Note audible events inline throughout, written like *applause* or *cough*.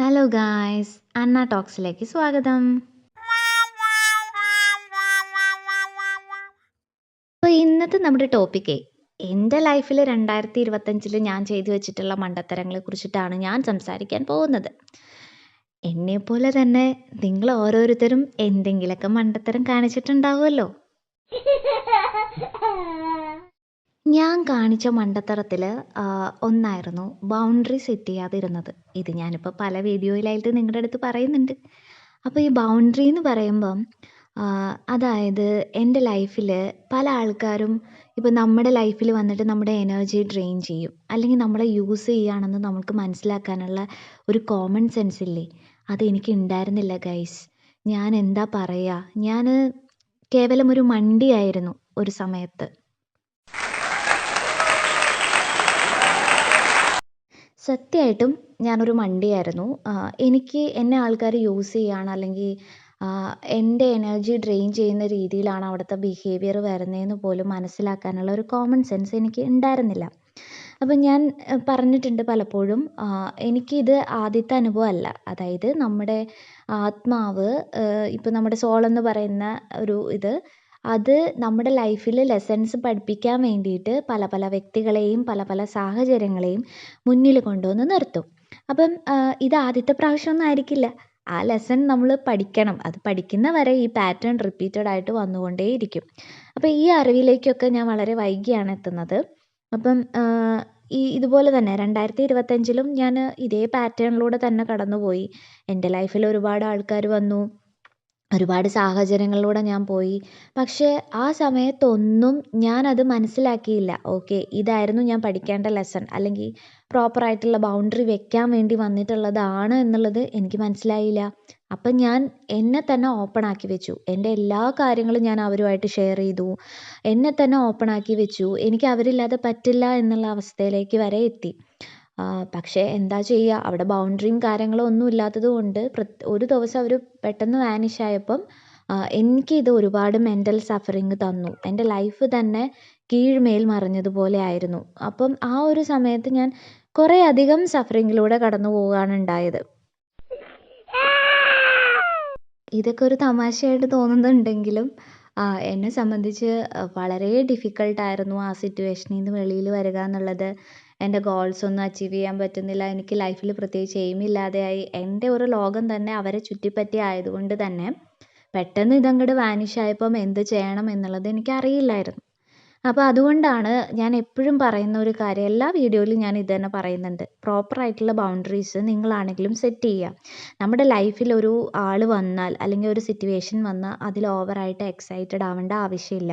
Hello guys അന്ന ടോക്സിലേക്ക് സ്വാഗതം. അപ്പോൾ ഇന്നത്തെ നമ്മുടെ ടോപ്പിക്കേ എന്റെ ലൈഫിൽ രണ്ടായിരത്തി ഇരുപത്തഞ്ചിൽ ഞാൻ ചെയ്തു വെച്ചിട്ടുള്ള മണ്ടത്തരങ്ങളെ കുറിച്ചിട്ടാണ് ഞാൻ സംസാരിക്കാൻ പോകുന്നത്. എന്നെപ്പോലെ തന്നെ നിങ്ങൾ ഓരോരുത്തരും എന്തെങ്കിലുമൊക്കെ മണ്ടത്തരം കാണിച്ചിട്ടുണ്ടാവുമല്ലോ. *laughs* കാണിച്ച മണ്ടത്തരത്തിൽ ഒന്നായിരുന്നു ബൗണ്ടറി സെറ്റ് ചെയ്യാതിരുന്നത്. ഇത് ഞാനിപ്പോൾ പല വീഡിയോയിലായിട്ട് നിങ്ങളുടെ അടുത്ത് പറയുന്നുണ്ട്. അപ്പോൾ ഈ ബൗണ്ടറി എന്ന് പറയുമ്പം അതായത് എന്റെ ലൈഫിൽ പല ആൾക്കാരും ഇപ്പോൾ നമ്മുടെ ലൈഫിൽ വന്നിട്ട് നമ്മുടെ എനർജി ഡ്രെയിൻ ചെയ്യും. അല്ലെങ്കിൽ നമ്മളെ യൂസ് ചെയ്യുകയാണെന്ന് നമുക്ക് മനസ്സിലാക്കാനുള്ള ഒരു കോമൺ സെൻസ് ഇല്ലേ? അതെനിക്ക് ഉണ്ടായിരുന്നില്ല ഗൈസ്. ഞാൻ എന്താ പറയുക ഞാൻ കേവലം ഒരു മണ്ടിയായിരുന്നു ഒരു സമയത്ത്. സത്യമായിട്ടും ഞാനൊരു മണ്ടിയായിരുന്നു. എനിക്ക് എന്നെ ആൾക്കാർ യൂസ് ചെയ്യുകയാണ് അല്ലെങ്കിൽ എന്റെ എനർജി ഡ്രെയിൻ ചെയ്യുന്ന രീതിയിലാണ് അവിടുത്തെ ബിഹേവിയർ വരുന്നതെന്ന് പോലും മനസ്സിലാക്കാനുള്ള ഒരു കോമൺ സെൻസ് എനിക്ക് ഉണ്ടായിരുന്നില്ല. അപ്പം ഞാൻ പറഞ്ഞിട്ടുണ്ട് പലപ്പോഴും എനിക്കിത് ആദ്യത്തെ അനുഭവമല്ല. അതായത് നമ്മുടെ ആത്മാവ് ഇപ്പം നമ്മുടെ സോൾ എന്ന് പറയുന്ന ഒരു ഇത് അത് നമ്മുടെ ലൈഫിൽ ലെസൺസ് പഠിപ്പിക്കാൻ വേണ്ടിയിട്ട് പല പല വ്യക്തികളെയും പല പല സാഹചര്യങ്ങളെയും മുന്നിൽ കൊണ്ടുവന്ന് നിർത്തും. അപ്പം ഇത് ആദ്യത്തെ പ്രാവശ്യമൊന്നും ആയിരിക്കില്ല. ആ ലെസൺ നമ്മൾ പഠിക്കണം. അത് പഠിക്കുന്ന വരെ ഈ പാറ്റേൺ റിപ്പീറ്റഡ് ആയിട്ട് വന്നുകൊണ്ടേയിരിക്കും. അപ്പം ഈ അറിവിലേക്കൊക്കെ ഞാൻ വളരെ വൈകിയാണ് എത്തുന്നത്. അപ്പം ഈ ഇതുപോലെ തന്നെ രണ്ടായിരത്തി ഇരുപത്തഞ്ചിലും ഞാൻ ഇതേ പാറ്റേണിലൂടെ തന്നെ കടന്നുപോയി. എന്റെ ലൈഫിൽ ഒരുപാട് ആൾക്കാർ വന്നു. ഒരുപാട് സാഹചര്യങ്ങളിലൂടെ ഞാൻ പോയി. പക്ഷേ ആ സമയത്തൊന്നും ഞാനത് മനസ്സിലാക്കിയില്ല. ഓക്കെ ഇതായിരുന്നു ഞാൻ പഠിക്കേണ്ട ലെസൺ അല്ലെങ്കിൽ പ്രോപ്പറായിട്ടുള്ള ബൗണ്ടറി വെക്കാൻ വേണ്ടി വന്നിട്ടുള്ളതാണ് എന്നുള്ളത് എനിക്ക് മനസ്സിലായില്ല. അപ്പം ഞാൻ എന്നെ തന്നെ ഓപ്പൺ ആക്കി വെച്ചു. എന്റെ എല്ലാ കാര്യങ്ങളും ഞാൻ അവരുമായിട്ട് ഷെയർ ചെയ്തു. എന്നെ തന്നെ ഓപ്പൺ ആക്കി വെച്ചു. എനിക്ക് അവരില്ലാതെ പറ്റില്ല എന്നുള്ള അവസ്ഥയിലേക്ക് വരെ എത്തി. പക്ഷേ എന്താ ചെയ്യുക അവിടെ ബൗണ്ടറിയും കാര്യങ്ങളും ഒന്നും ഇല്ലാത്തത് കൊണ്ട് ഒരു ദിവസം അവർ പെട്ടെന്ന് വാനിഷ് ആയപ്പം എനിക്കിത് ഒരുപാട് മെന്റൽ സഫറിങ് തന്നു. എന്റെ ലൈഫ് തന്നെ കീഴ്മേൽ മറിഞ്ഞതുപോലെ ആയിരുന്നു. അപ്പം ആ ഒരു സമയത്ത് ഞാൻ കുറേ അധികം സഫറിങ്ങിലൂടെ കടന്നു പോവുകയാണ് ഉണ്ടായത്. ഇതൊക്കെ ഒരു തമാശയായിട്ട് തോന്നുന്നുണ്ടെങ്കിലും എന്നെ സംബന്ധിച്ച് വളരെ ഡിഫിക്കൽട്ടായിരുന്നു ആ സിറ്റുവേഷനിൽ നിന്ന് വെളിയിൽ വരിക എന്നുള്ളത്. എന്റെ ഗോൾസ് ഒന്നും അച്ചീവ് ചെയ്യാൻ പറ്റുന്നില്ല. എനിക്ക് ലൈഫിൽ പ്രത്യേകിച്ച് എയിം ഇല്ലാതെയായി. എന്റെ ഒരു ലോകം തന്നെ അവരെ ചുറ്റിപ്പറ്റി ആയതുകൊണ്ട് തന്നെ പെട്ടെന്ന് ഇതങ്ങോട്ട് വാനിഷ് ആയപ്പം എന്ത് ചെയ്യണം എന്നുള്ളത് എനിക്ക് അറിയില്ലായിരുന്നു അപ്പോൾ അതുകൊണ്ടാണ് ഞാൻ എപ്പോഴും പറയുന്ന ഒരു കാര്യം എല്ലാ വീഡിയോയിലും ഞാൻ ഇത് തന്നെ പറയുന്നുണ്ട്. പ്രോപ്പറായിട്ടുള്ള ബൗണ്ടറീസ് നിങ്ങളാണെങ്കിലും സെറ്റ് ചെയ്യുക നമ്മുടെ ലൈഫിൽ ഒരു ആൾ വന്നാൽ അല്ലെങ്കിൽ ഒരു സിറ്റുവേഷൻ വന്നാൽ അതിൽ ഓവറായിട്ട് എക്സൈറ്റഡ് ആവേണ്ട ആവശ്യമില്ല.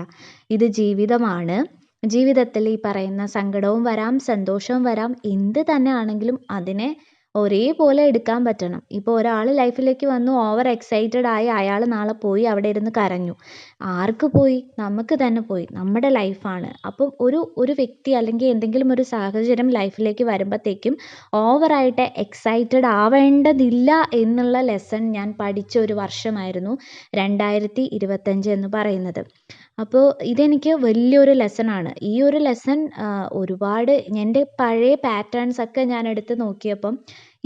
ഇത് ജീവിതമാണ്. ജീവിതത്തിൽ ഈ പറയുന്ന സങ്കടവും വരാം സന്തോഷവും വരാം എന്ത് തന്നെ ആണെങ്കിലും അതിനെ ഒരേപോലെ എടുക്കാൻ പറ്റണം. ഇപ്പോൾ ഒരാൾ ലൈഫിലേക്ക് വന്നു ഓവർ എക്സൈറ്റഡ് ആയി അയാൾ നാളെ പോയി അവിടെ ഇരുന്ന് കരഞ്ഞു. ആർക്ക് പോയി? നമുക്ക് തന്നെ പോയി. നമ്മുടെ ലൈഫാണ് അപ്പം ഒരു ഒരു വ്യക്തി അല്ലെങ്കിൽ എന്തെങ്കിലും ഒരു സാഹചര്യം ലൈഫിലേക്ക് വരുമ്പോഴത്തേക്കും ഓവറായിട്ട് എക്സൈറ്റഡ് ആവേണ്ടതില്ല എന്നുള്ള ലെസൺ ഞാൻ പഠിച്ച ഒരു വർഷമായിരുന്നു രണ്ടായിരത്തി ഇരുപത്തഞ്ച് എന്ന് പറയുന്നത്. അപ്പോൾ ഇതെനിക്ക് വലിയൊരു ലെസണാണ് ഈ ഒരു ലെസൺ ഒരുപാട് എന്റെ പഴയ പാറ്റേൺസ് ഒക്കെ ഞാൻ എടുത്ത് നോക്കിയപ്പം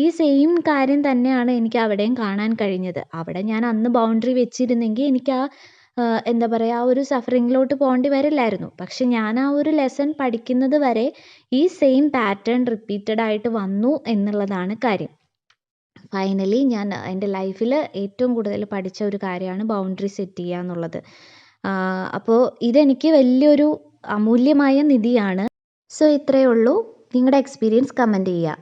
ഈ സെയിം കാര്യം തന്നെയാണ് എനിക്ക് അവിടെയും കാണാൻ കഴിഞ്ഞത്. അവിടെ ഞാൻ അന്ന് ബൗണ്ടറി വെച്ചിരുന്നെങ്കിൽ എനിക്ക് ആ എന്താ പറയുക ആ ഒരു സഫറിങ്ങിലോട്ട് പോകേണ്ടി വരില്ലായിരുന്നു. പക്ഷെ ഞാൻ ആ ഒരു ലെസൺ പഠിക്കുന്നത് വരെ ഈ സെയിം പാറ്റേൺ റിപ്പീറ്റഡ് ആയിട്ട് വന്നു എന്നുള്ളതാണ് കാര്യം. ഫൈനലി ഞാൻ എന്റെ ലൈഫിൽ ഏറ്റവും കൂടുതൽ പഠിച്ച ഒരു കാര്യമാണ് ബൗണ്ടറി സെറ്റ് ചെയ്യുക എന്നുള്ളത്. അപ്പോൾ ഇതെനിക്ക് വലിയൊരു അമൂല്യമായ നിധിയാണ്. സോ ഇത്രയേ ഉള്ളൂ. നിങ്ങളുടെ എക്സ്പീരിയൻസ് കമന്റ് ചെയ്യുക.